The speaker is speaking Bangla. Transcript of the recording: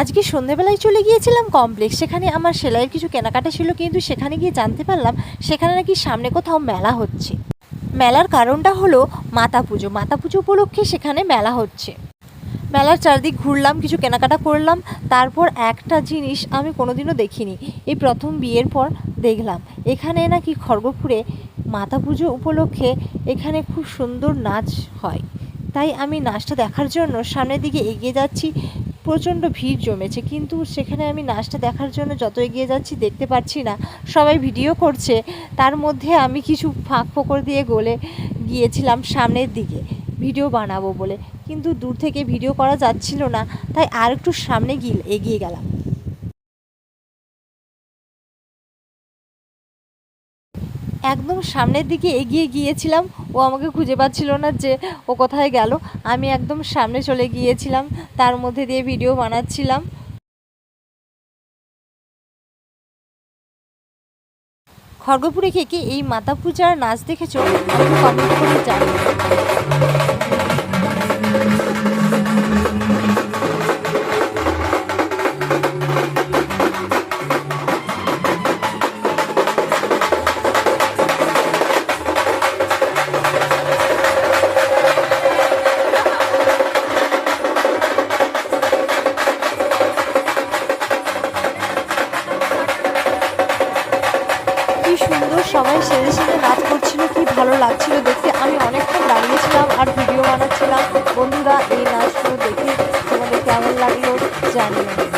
আজকে সন্ধেবেলায় চলে গিয়েছিলাম কমপ্লেক্স সেখানে আমার সেলাইয়ের কিছু কেনাকাটা ছিল, কিন্তু সেখানে গিয়ে জানতে পারলাম সেখানে নাকি সামনে কোথাও মেলা হচ্ছে। মেলার কারণটা হলো মাতা পুজো। মাতা পুজো উপলক্ষে সেখানে মেলা হচ্ছে। মেলার চারদিক ঘুরলাম, কিছু কেনাকাটা করলাম, তারপর একটা জিনিস আমি কোনোদিনও দেখিনি। এই প্রথম বিয়ের পর দেখলাম, এখানে নাকি খড়গপুরে মাতা পুজো উপলক্ষে এখানে খুব সুন্দর নাচ হয়। তাই আমি নাচটা দেখার জন্য সামনের দিকে এগিয়ে যাচ্ছি প্রচণ্ড ভিড় জমেছে, কিন্তু সেখানে আমি নাচটা দেখার জন্য যত এগিয়ে যাচ্ছি দেখতে পাচ্ছি না, সবাই ভিডিও করছে। তার মধ্যে আমি কিছু ফাঁক ফোকর দিয়ে গলে গিয়েছিলাম সামনের দিকে, ভিডিও বানাবো বলে। কিন্তু দূর থেকে ভিডিও করা যাচ্ছিল না, তাই আর একটু সামনে গিয়ে এগিয়ে গেলাম। একদম সামনের দিকে এগিয়ে গিয়েছিলাম। ও আমাকে খুঁজে পাচ্ছিল না যে ও কোথায় গেল। আমি একদম সামনে চলে গিয়েছিলাম, তার মধ্যে দিয়ে ভিডিও বানাচ্ছিলাম। খড়গপুরে কে কে এই মাতা পূজার নাচ দেখেছ? কমেন্ট করে জানিও। সুন্দর সবাই সেরে সেরে নাচ করছিল, কি ভালো লাগছিল দেখতে। আমি অনেকক্ষণ দাঁড়িয়েছিলাম আর ভিডিও বানাচ্ছিলাম। বন্ধুরা, এই নাচগুলো দেখে তোমাদের কেমন লাগল জানিও।